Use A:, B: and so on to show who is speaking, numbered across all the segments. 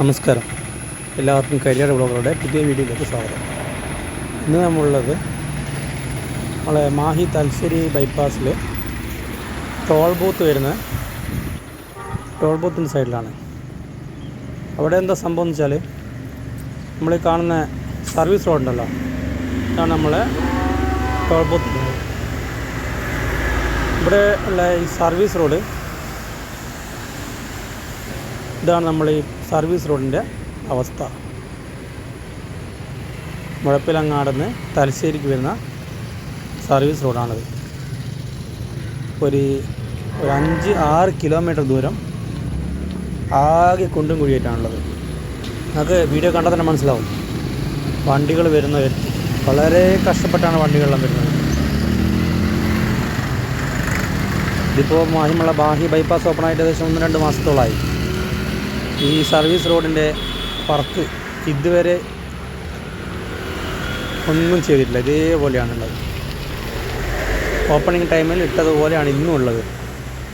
A: നമസ്കാരം. എല്ലാവർക്കും കരിയർ ബ്ലോഗറുടെ പുതിയ വീഡിയോയിലേക്ക് സ്വാഗതം. ഇന്ന് നമ്മളുള്ളത് നമ്മളെ മാഹി തലശ്ശേരി ബൈപ്പാസിൽ ടോൾ ബൂത്ത് വരുന്ന ടോൾ ബൂത്തിന്റെ സൈഡിലാണ്. അവിടെ എന്താ സംഭവം എന്ന് വെച്ചാൽ നമ്മൾ കാണുന്ന സർവീസ് റോഡ് ഉണ്ടല്ലോ ഇതാണ് നമ്മളെ ടോൾ ബൂത്ത്. ഇവിടെ ഉള്ള ഈ സർവീസ് റോഡ് ഇതാണ് നമ്മൾ ഈ സർവീസ് റോഡിന്റെ അവസ്ഥ. മുഴപ്പിലങ്ങാടുന്ന് തലശ്ശേരിക്ക് വരുന്ന സർവീസ് റോഡാണിത്. ഒരു ഒരു അഞ്ച് ആറ് കിലോമീറ്റർ ദൂരം ആകെ കുണ്ടും കുഴിയായിട്ടാണുള്ളത് നമുക്ക് വീഡിയോ കണ്ടാൽ തന്നെ മനസ്സിലാവും. വണ്ടികൾ വരുന്നവർ വളരെ കഷ്ടപ്പെട്ടാണ് വണ്ടികളെല്ലാം വരുന്നത്. ഇതിപ്പോൾ മാഹിമുള്ള ബാഹ്യ ബൈപ്പാസ് ഓപ്പണായിട്ട് ഏകദേശം ഒന്ന് രണ്ട് മാസത്തോളമായി ഈ സർവീസ് റോഡിന്റെ പുറത്ത് ഇതുവരെ ഒന്നും ചെയ്തിട്ടില്ല. ഇതേപോലെയാണുള്ളത്. ഓപ്പണിംഗ് ടൈമിൽ ഇട്ടതുപോലെയാണ് ഇന്നും ഉള്ളത്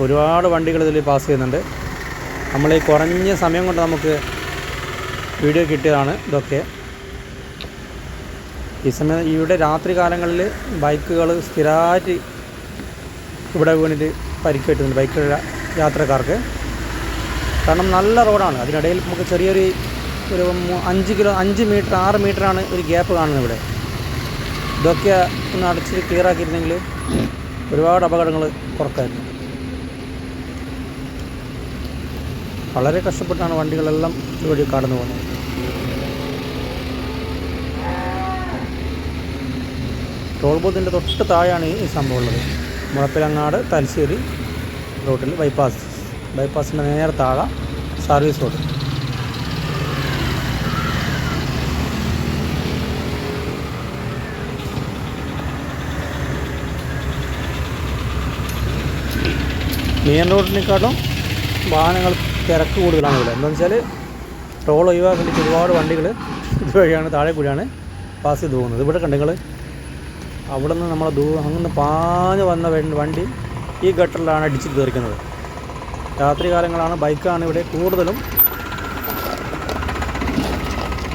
A: ഒരുപാട് വണ്ടികൾ ഇതിൽ പാസ് ചെയ്യുന്നുണ്ട്. നമ്മൾ ഈ കുറഞ്ഞ സമയം കൊണ്ട് നമുക്ക് വീഡിയോ കിട്ടിയതാണ് ഇതൊക്കെ. ഈ സമയം ഇവിടെ രാത്രി കാലങ്ങളിൽ ബൈക്കുകൾ സ്ഥിരമായിട്ട് ഇവിടെ വീണിട്ട് പരിക്കേറ്റുന്നുണ്ട് ബൈക്ക് യാത്രക്കാർക്ക്. കാരണം നല്ല റോഡാണ്. അതിനിടയിൽ നമുക്ക് ചെറിയൊരു ഒരു അഞ്ച് കിലോ അഞ്ച് മീറ്റർ ആറ് മീറ്ററാണ് ഒരു ഗ്യാപ്പ് കാണുന്നത് ഇവിടെ. ഇതൊക്കെ ഒന്ന് അടച്ച് ക്ലിയർ ആക്കിയിരുന്നെങ്കിൽ ഒരുപാട് അപകടങ്ങൾ കുറക്കായിരുന്നു. വളരെ കഷ്ടപ്പെട്ടാണ് വണ്ടികളെല്ലാം ഇതുവഴി കടന്നു പോകുന്നത്. ടോൾ ബൂത്തിന്റെ തൊട്ട് താഴെയാണ് ഈ സംഭവം ഉള്ളത്. മുഴപ്പിലങ്ങാട് തലശ്ശേരി റോഡിൽ ബൈപ്പാസ് ബൈപ്പാസിന്റെ നേരെ താഴെ സർവീസ് റോഡ്. മെയിൻ റോഡിനെക്കാട്ടും വാഹനങ്ങൾ തിരക്ക് കൂടുതലാണ് ഇവിടെ. എന്താണെന്ന് വെച്ചാൽ ടോൾ ഒഴിവാക്കാൻ വേണ്ടിയിട്ട് ഒരുപാട് വണ്ടികൾ ഇതുവഴിയാണ് താഴെ കൂടിയാണ് പാസ് ചെയ്ത് പോകുന്നത്. ഇവിടെ കണ്ടുങ്ങൾ അവിടെ നിന്ന് നമ്മളെ ദൂ അങ്ങനെ പാഞ്ഞ് വന്ന വണ്ടി ഈ ഗട്ടറിലാണ് അടിച്ചിട്ട് തീർക്കുന്നത് രാത്രി കാലങ്ങളാണ് ബൈക്കാണ് ഇവിടെ കൂടുതലും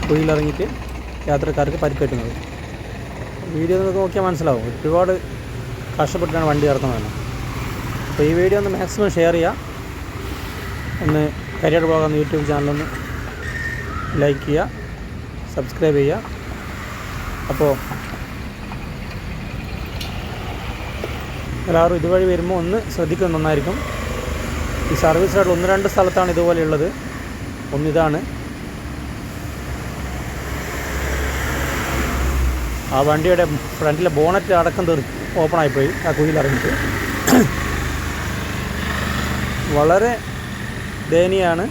A: കുഴിയിലിറങ്ങിയിട്ട് യാത്രക്കാർക്ക് പരിക്കേറ്റുന്നത്. വീഡിയോ നിങ്ങൾക്ക് നോക്കിയാൽ മനസ്സിലാവും. ഒരുപാട് കഷ്ടപ്പെട്ടാണ് വണ്ടി ഇറക്കുന്നത് അപ്പോൾ ഈ വീഡിയോ ഒന്ന് മാക്സിമം ഷെയർ ചെയ്യുക. ഒന്ന് കരിയർ പോകാൻ യൂട്യൂബ് ചാനലൊന്ന് ലൈക്ക് ചെയ്യുക സബ്സ്ക്രൈബ് ചെയ്യുക. അപ്പോൾ എല്ലാവരും ഇതുവഴി വരുമ്പോൾ ഒന്ന് ശ്രദ്ധിക്കുന്നത് നന്നായിരിക്കും. ഈ സർവീസ് റോഡ് ഒന്ന് രണ്ട് സ്ഥലത്താണ് ഇതുപോലെയുള്ളത് ഒന്നിതാണ് ആ വണ്ടിയുടെ ഫ്രണ്ടിലെ ബോണറ്റ് അടക്കം തീർ ഓപ്പൺ ആയിപ്പോയി. ആ കുഴിയിൽ ഇറങ്ങിയിട്ട്. വളരെ ദയനീയമാണ്.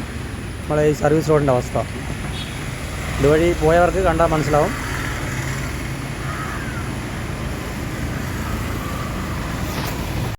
A: നമ്മളെ ഈ സർവീസ് റോഡിന്റെ അവസ്ഥ. ഇതുവഴി പോയവർക്ക് കണ്ടാൽ മനസ്സിലാവും.